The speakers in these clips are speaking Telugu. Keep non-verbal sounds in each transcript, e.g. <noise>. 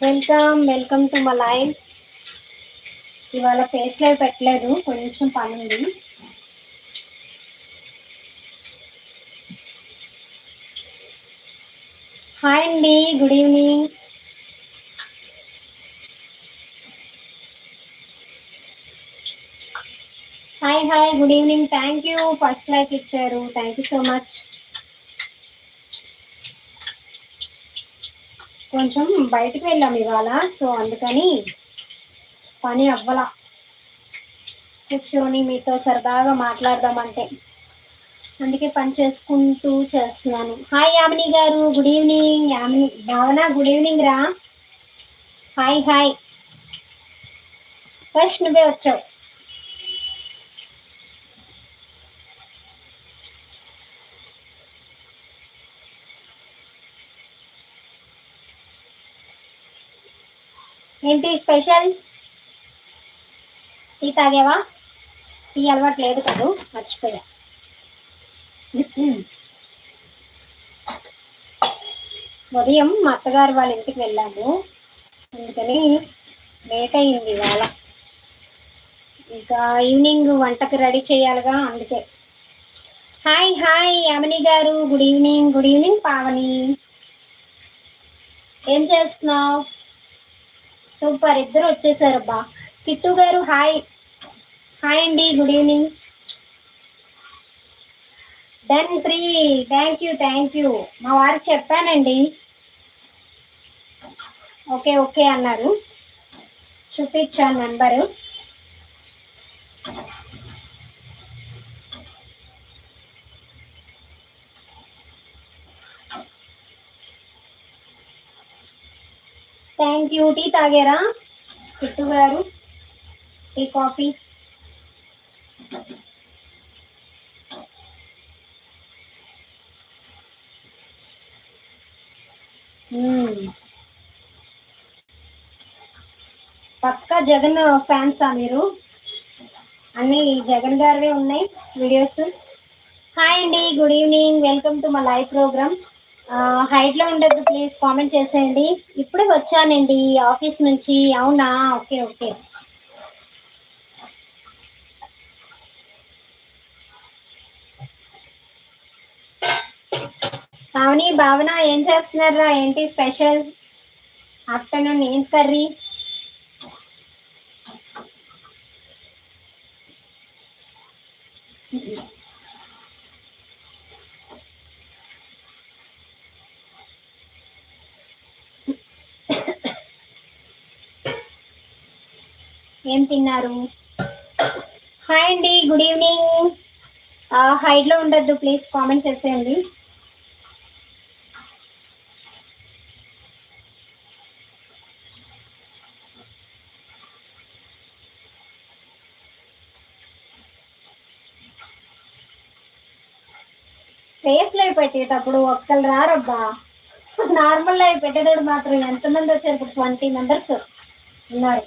వెల్కమ్ వెల్కమ్ టు మా లైవ్ ఇవాళ ఫేస్ లైవ్ పెట్టలేదు కొంచెం పని ఉంది హాయ్ అండి good evening hi hi good evening thank you first like ఇచ్చారు. థ్యాంక్ యూ సో మచ్ కొంచెం బయటకు వెళ్ళాం ఇవాళ సో అందుకని పని అవ్వలా. కూర్చొని మీతో సరదాగా మాట్లాడదామంటే. అందుకే పని చేసుకుంటూ చేస్తున్నాను. హాయ్ యామిని గారు. Good evening Yamini Bhavana good evening రా. హాయ్ హాయ్ ఫస్ట్ నువ్వే వచ్చావు. ఏంటి స్పెషల్? టీ తాగేవా? టీ అలవాటు లేదు కదూ మర్చిపోయా. ఉదయం మా అత్తగారు వాళ్ళ ఇంటికి వెళ్ళాము. అందుకని లేట్ అయింది ఇవాళ. ఇంకా ఈవినింగ్ వంటకి రెడీ చేయాలిగా అందుకే. హాయ్ హాయ్ అమని గారు. Good evening good evening Pavani. ఏం చేస్తున్నావు? సూపర్ ఇద్దరు వచ్చేసారు అబ్బా. కిట్టు గారు హాయ్. హాయ్ అండి good evening. Done free thank you thank you. మా వారికి చెప్పానండి. ఓకే ఓకే అన్నారు. చూపించాను నెంబరు. థ్యాంక్ యూ టీ తాగారా? కిట్టు గారు టీ కాఫీ. పక్క పక్కా జగన్ ఫ్యాన్సా మీరు? అన్ని జగన్ గారివే ఉన్నాయి వీడియోస్. హాయ్ అండి good evening welcome to my live program హైట్లో ఉండదు ప్లీజ్ కామెంట్ చేసేయండి. ఇప్పుడే వచ్చానండి ఆఫీస్ నుంచి. అవునా? Okay okay. పావని భావన ఏం చేస్తున్నారా ఏంటి స్పెషల్? ఆఫ్టర్నూన్ ఏం కర్రీ? తిన్నారు. హాయ్ అండి గుడ్ ఈవినింగ్ హైట్లో ఉండొద్దు ప్లీజ్ కామెంట్ చేసేయండి. ఫేస్ పెట్టేటప్పుడు ఒక్కరు రారబ్బా. నార్మల్ అయి పెట్టేటప్పుడు మాత్రం ఎంతమంది వచ్చారు? ఇప్పుడు ట్వంటీ మెంబర్స్ ఉన్నారు.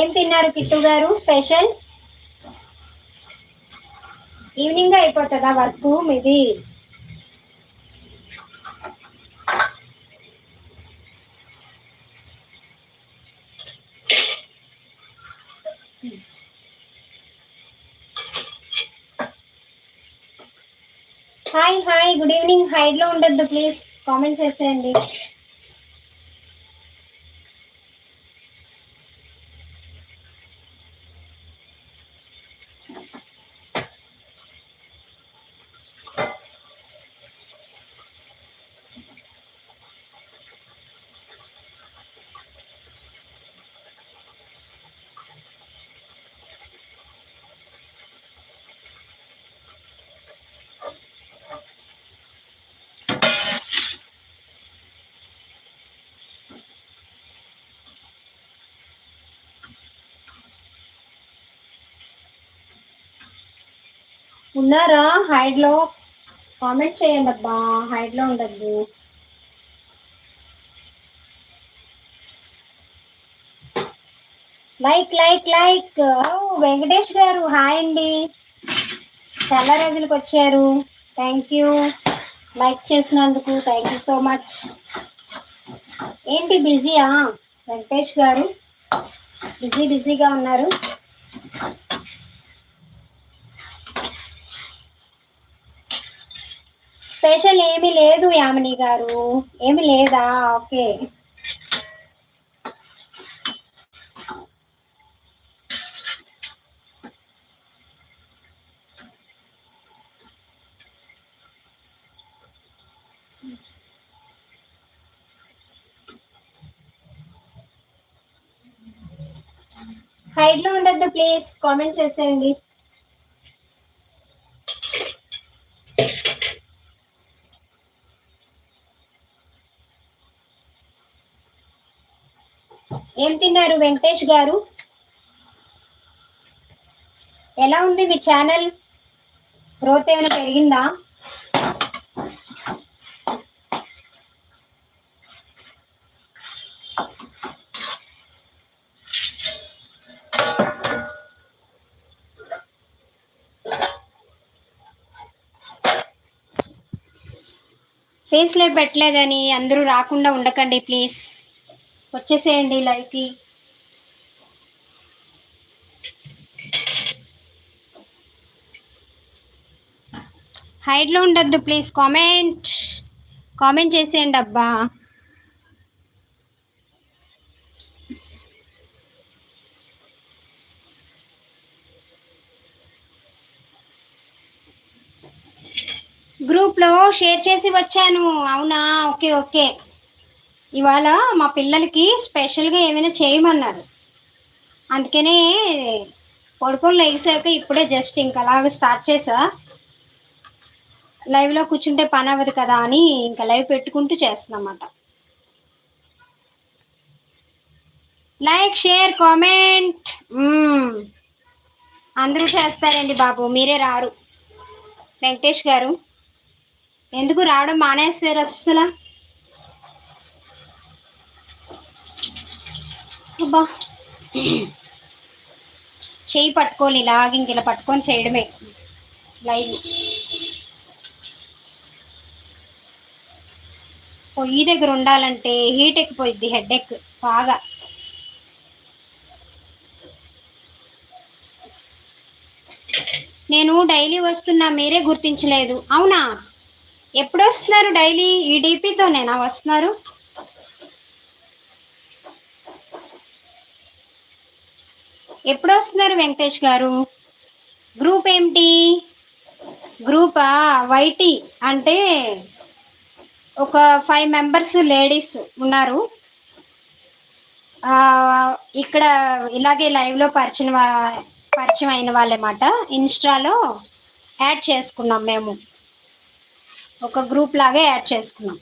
ఏం తిన్నారు కిట్టు గారు? స్పెషల్? ఈవినింగ్ అయిపోతుందా వర్క్ మీది? Hi hi good evening. హైడ్లో ఉండొద్దు ప్లీజ్. కామెంట్ చేసేయండి. ఉన్నారా? హైడ్లో. కామెంట్ చేయండి అబ్బా. హైడ్లో ఉండద్దు. లైక్ లైక్ లైక్ వెంకటేష్ గారు హాయ్ అండి. చాలా రోజులకు వచ్చారు. థ్యాంక్ యూ లైక్ చేసినందుకు థ్యాంక్ యూ సో మచ్ ఏంటి బిజీయా? వెంకటేష్ గారు. బిజీ బిజీగా ఉన్నారు. స్పెషల్ ఏమీ లేదు యామిని గారు. ఏమి లేదా? ఓకే. హైడ్లో ఉండొద్దు ప్లీజ్ కామెంట్ చేసేయండి. ఏం తిన్నారు వెంకటేష్ గారు? ఎలా ఉంది మీ ఛానల్? గ్రోత్ ఏమైనా పెరిగిందా? ఫేస్లో పెట్టలేదని అందరూ రాకుండా ఉండకండి ప్లీజ్. వచ్చేసేయండి లైవ్కి హైడ్లో ఉండద్దు ప్లీజ్ కామెంట్. కామెంట్ చేసేయండి అబ్బా. గ్రూప్లో షేర్ చేసి వచ్చాను. అవునా? Okay okay. ఇవాళ మా పిల్లలకి స్పెషల్గా ఏమైనా చేయమన్నారు. అందుకనే పడుకొని లేచాక ఇప్పుడే జస్ట్ ఇంకా అలాగ స్టార్ట్ చేసా. లైవ్లో కూర్చుంటే పని అవ్వదు కదా అని ఇంకా లైవ్ పెట్టుకుంటూ చేస్తున్నమాట. Like share comment. అందరూ చేస్తారండి బాబు మీరే రారు. వెంకటేష్ గారు ఎందుకు రావడం మానేస్తారు అస్సలు? అబ్బా. చేయి పట్టుకొని ఇలాగ ఇంక ఇలా పట్టుకొని చేయడమే. లైవ్ పొయ్యి దగ్గర ఉండాలంటే హీట్ ఎక్కిపోయిద్ది హెడ్ ఎక్ బాగా. నేను డైలీ వస్తున్నా మీరే గుర్తించలేదు. అవునా? ఎప్పుడు వస్తున్నారు డైలీ? ఈ డీపీతోనేనా వస్తున్నారు? ఎప్పుడు వస్తున్నారు వెంకటేష్ గారు? గ్రూప్ ఏమిటి? గ్రూపా? వైటీ? అంటే ఒక ఫైవ్ మెంబర్స్ లేడీస్ ఉన్నారు. ఇక్కడ ఇలాగే లైవ్లో పరిచయం పరిచయం అయిన వాళ్ళమాట. ఇన్స్టాలో యాడ్ చేసుకున్నాం మేము. ఒక గ్రూప్ లాగే యాడ్ చేసుకున్నాం.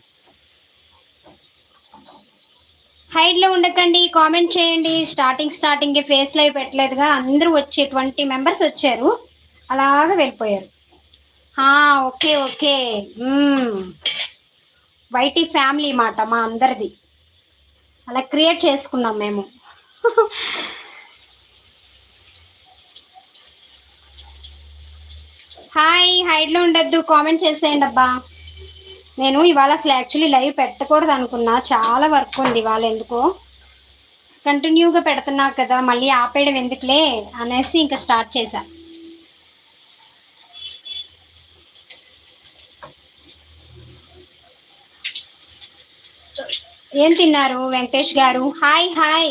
హైడ్లో ఉండకండి కామెంట్ చేయండి. స్టార్టింగ్ స్టార్టింగ్ ఫేస్ లైవ్ పెట్టలేదుగా. అందరూ వచ్చి ట్వంటీ మెంబర్స్ వచ్చారు. అలాగా వెళ్ళిపోయారు. Okay okay. వైటీ ఫ్యామిలీ మాట మా అందరిది. అలా క్రియేట్ చేసుకున్నాం మేము. హాయ్ హైడ్లో ఉండద్దు. కామెంట్ చేసేయండి అబ్బా. నేను ఇవాళ అసలు యాక్చువల్లీ లైవ్ పెట్టకూడదు అనుకున్నా. చాలా వర్క్ ఉంది ఇవాళ ఎందుకో. కంటిన్యూగా పెడుతున్నా కదా మళ్ళీ ఆపేయడం ఎందుకులే అనేసి ఇంకా స్టార్ట్ చేశా. ఏం తిన్నారు వెంకటేష్ గారు? హాయ్ హాయ్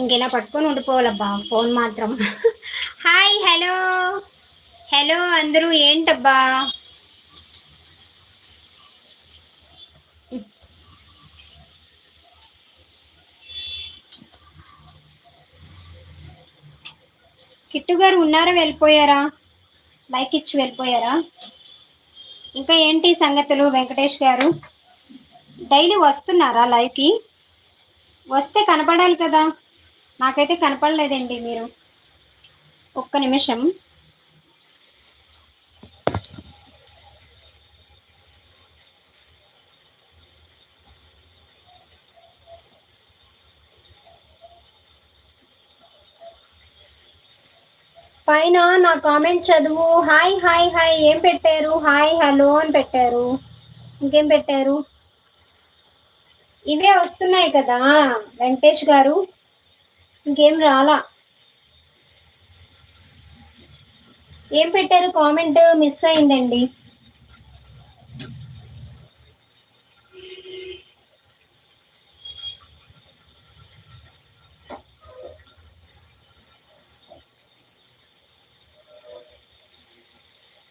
ఇంకెలా పట్టుకొని ఉండిపోవాలబ్బా ఫోన్ మాత్రం. <laughs> హాయ్ హలో హలో అందరూ ఏంటబ్బా? కిట్టు గారు ఉన్నారా వెళ్ళిపోయారా? లైక్ ఇచ్చి వెళ్ళిపోయారా? ఇంకా ఏంటి సంగతులు వెంకటేష్ గారు? డైలీ వస్తున్నారా లైవ్కి? వస్తే కనపడాలి కదా. నాకైతే కనపడలేదండి మీరు. ఒక్క నిమిషం. పైన నా కామెంట్ చదువు. హాయ్ హాయ్ హాయ్ ఏం పెట్టారు? హాయ్ హలో అని పెట్టారు. ఇంకేం పెట్టారు? ఇవే వస్తున్నాయి కదా వెంకటేష్ గారు. ఇంకేం రాలా? ఏం పెట్టారు? కామెంట్ మిస్ అయిందండి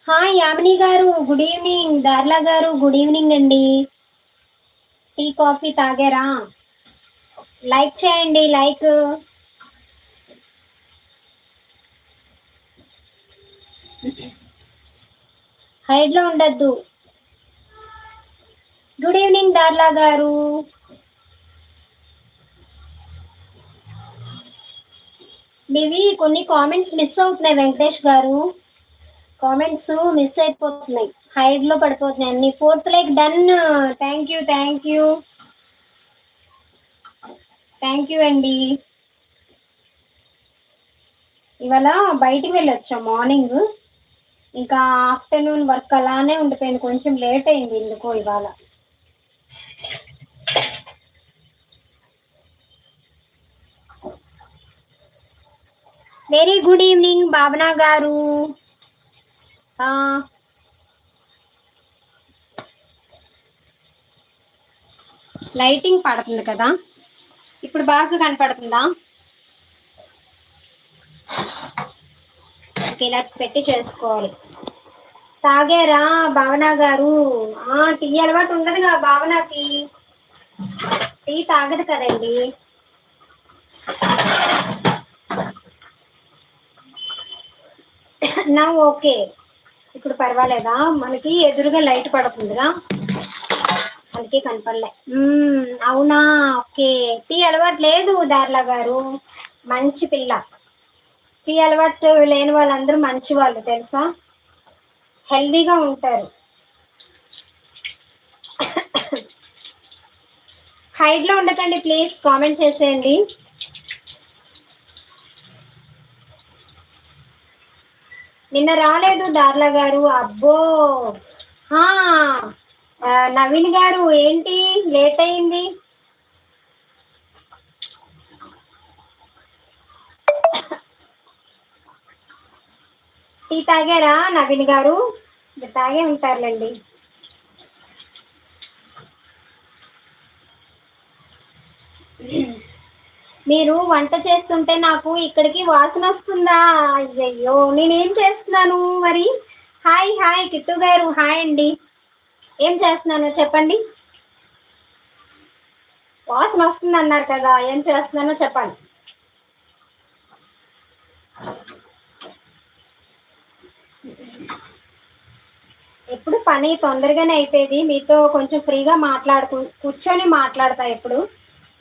హాయ్ యామిని గారు గుడ్ ఈవినింగ్ దార్లా గారు గుడ్ ఈవినింగ్ అండి. టీ కాఫీ తాగారా? లైక్ చేయండి లైక్. హైడ్లో ఉండద్దు. గుడ్ ఈవినింగ్ దార్లా గారు. మీవి కొన్ని కామెంట్స్ మిస్ అవుతున్నాయి వెంకటేష్ గారు. కామెంట్స్ మిస్ అయిపోతున్నాయి. హైడ్లో పడిపోతున్నాయి అన్ని. Fourth like done thank you thank you thank you అండి ఇవాళ బయటికి వెళ్ళొచ్చా? మార్నింగ్ ఇంకా ఆఫ్టర్నూన్ వర్క్ అలానే ఉండిపోయింది. కొంచెం లేట్ అయింది ఎందుకో ఇవాళ. వెరీ గుడ్ ఈవినింగ్ భావన గారు. లైటింగ్ పడుతుంది కదా? ఇప్పుడు బాగా కనపడుతుందా? ఇలా పెట్టి చేసుకోవాలి. తాగారా భావన గారు? ఆ టీ అలవాటు ఉండదుగా భావనకి. టీ తాగదు కదండి. నా ఓకే ఇప్పుడు పర్వాలేదా? మనకి ఎదురుగా లైట్ పడుతుందిగా అందుకే కనపడలే. అవునా? ఓకే. టీ అలవాటు లేదు దార్లా గారు. మంచి పిల్ల. టీ అలవాటు లేని వాళ్ళందరూ మంచి వాళ్ళు తెలుసా? హెల్దీగా ఉంటారు. హైట్లో ఉండకండి ప్లీజ్. కామెంట్ చేసేయండి. నిన్న రాలేదు దార్లా గారు అబ్బో. నవీన్ గారు ఏంటి? లేట్ అయింది. టీ తాగారా నవీన్ గారు? తాగే ఉంటారులేండి. మీరు వంట చేస్తుంటే నాకు ఇక్కడికి వాసన వస్తుందా? అయ్యయ్యో నేనేం చేస్తున్నాను మరి? హాయ్ హాయ్ కిట్టు గారు హాయ్ అండి. ఏం చేస్తున్నాను చెప్పండి. వాసన వస్తుంది అన్నారు కదా ఏం చేస్తున్నానో చెప్పండి. ఎప్పుడు పని తొందరగానే అయిపోయేది? మీతో కొంచెం ఫ్రీగా మాట్లాడుకు కూర్చొని మాట్లాడతా ఎప్పుడు.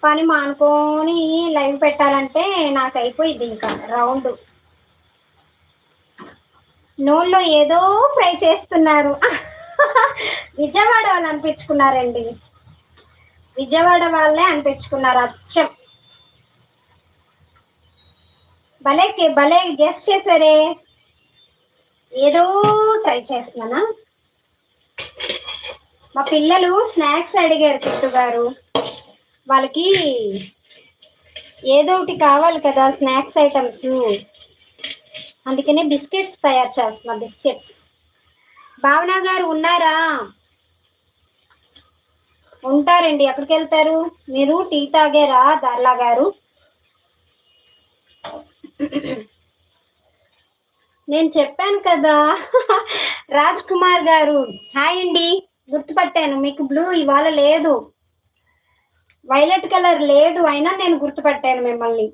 పని మానుకొని లైవ్ పెట్టాలంటే నాకు అయిపోయింది ఇంకా రౌండ్. నూనెలో ఏదో ఫ్రై చేస్తున్నారు. <laughs> విజయవాడ వాళ్ళు అనిపించుకున్నారండి. విజయవాడ వాళ్ళే అనిపించుకున్నారు అచ్చం. భలే భలే గెస్ట్ చేశారే. ఏదో ట్రై చేస్తున్నానా? మా పిల్లలు స్నాక్స్ అడిగారు కిట్టు గారు. వాళ్ళకి ఏదో ఒకటి కావాలి కదా స్నాక్స్ ఐటమ్స్. అందుకనే బిస్కెట్స్ తయారు చేస్తున్నా బిస్కెట్స్. భావన గారు ఉన్నారా? ఉంటారండి. ఎక్కడికి వెళ్తారు? మీరు టీ తాగారా దార్లా గారు? నేను చెప్పాను కదా రాజ్ కుమార్ గారు. హాయ్ అండి. గుర్తుపట్టాను. మీకు బ్లూ ఇవాళ లేదు. వైలెట్ కలర్ లేదు అయినా నేను గుర్తుపట్టాను మిమ్మల్ని.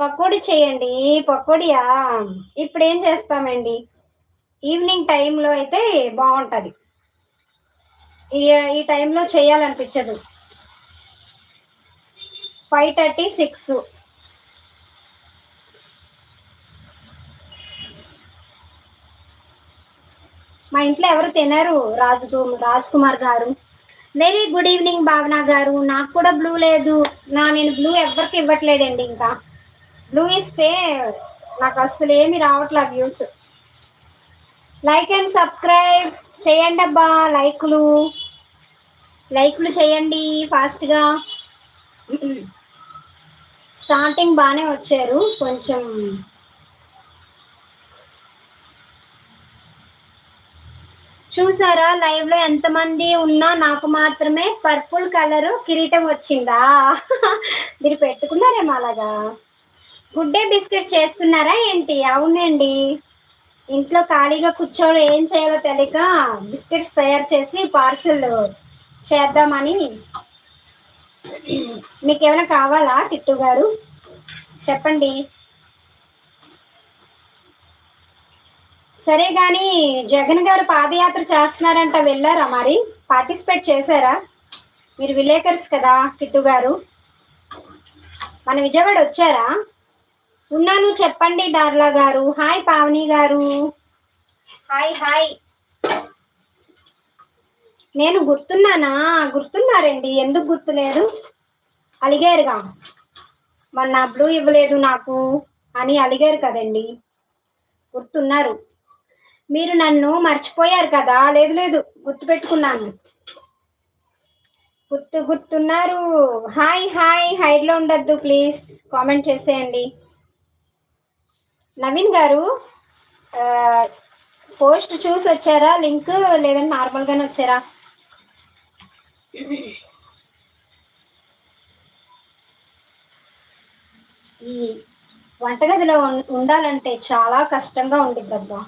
పకోడీ చేయండి పకోడియా? ఇప్పుడు ఏం చేస్తామండి? ఈవినింగ్ టైంలో అయితే బాగుంటుంది. ఈ ఈ టైంలో చేయాలనిపించదు. Five thirty six. మా ఇంట్లో ఎవరు తినరు రాజు రాజ్ కుమార్ గారు. వెరీ గుడ్ ఈవినింగ్ భావన గారు. నాకు కూడా బ్లూ లేదు. నా నేను బ్లూ ఎవరికి ఇవ్వట్లేదండి ఇంకా. బ్లూ ఇస్తే నాకు అస్సలు ఏమి రావట్లే వ్యూస్ లైక్ అండ్ సబ్స్క్రైబ్ చేయండి అబ్బా లైకులు. లైకులు చేయండి ఫాస్ట్గా. స్టార్టింగ్ బాగానే వచ్చారు. కొంచెం చూసారా? లైవ్లో ఎంతమంది ఉన్నా నాకు మాత్రమే పర్పుల్ కలర్ కిరీటం వచ్చిందా? <laughs> మీరు పెట్టుకున్నారేమో అలాగా? గుడ్ డే బిస్కెట్స్ చేస్తున్నారా ఏంటి? అవునండి. ఇంట్లో ఖాళీగా కూర్చోడు ఏం చేయాలో తెలియక బిస్కెట్స్ తయారు చేసి పార్సిల్ చేద్దామని. మీకు ఏమైనా కావాలా టిట్టు గారు? చెప్పండి. సరే కానీ జగన్ గారు పాదయాత్ర చేస్తున్నారంట వెళ్ళారా మరి? పార్టిసిపేట్ చేశారా? మీరు విలేకర్స్ కదా కిట్టు గారు. మన విజయవాడ వచ్చారా? ఉన్నాను చెప్పండి దార్లా గారు. హాయ్ పావని గారు. Hi hi. నేను గుర్తున్నానా? గుర్తున్నారండి. ఎందుకు గుర్తులేదు? అలిగారుగా. మొన్న బ్లూ ఇవ్వలేదు నాకు అని అలిగారు కదండి. గుర్తున్నారు. మీరు నన్ను మర్చిపోయారు కదా? లేదు లేదు. గుర్తు పెట్టుకున్నాను. గుర్తు గుర్తున్నారు. హాయ్ హాయ్ హైడ్లో ఉండొద్దు ప్లీజ్ కామెంట్ చేసేయండి. నవీన్ గారు పోస్ట్ చూసి వచ్చారా? లింక్ లేదంటే నార్మల్గానే వచ్చారా? ఈ వంటగదిలో ఉండాలంటే చాలా కష్టంగా ఉండిద్ది అబ్బా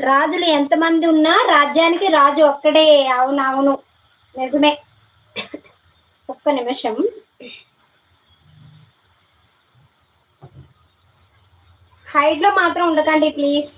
రాజులు ఎంతమంది ఉన్నా రాజ్యానికి రాజు ఒక్కడే. అవును అవును నిజమే. ఒక్క నిమిషం. హైట్లో మాత్రం ఉండకండి ప్లీజ్.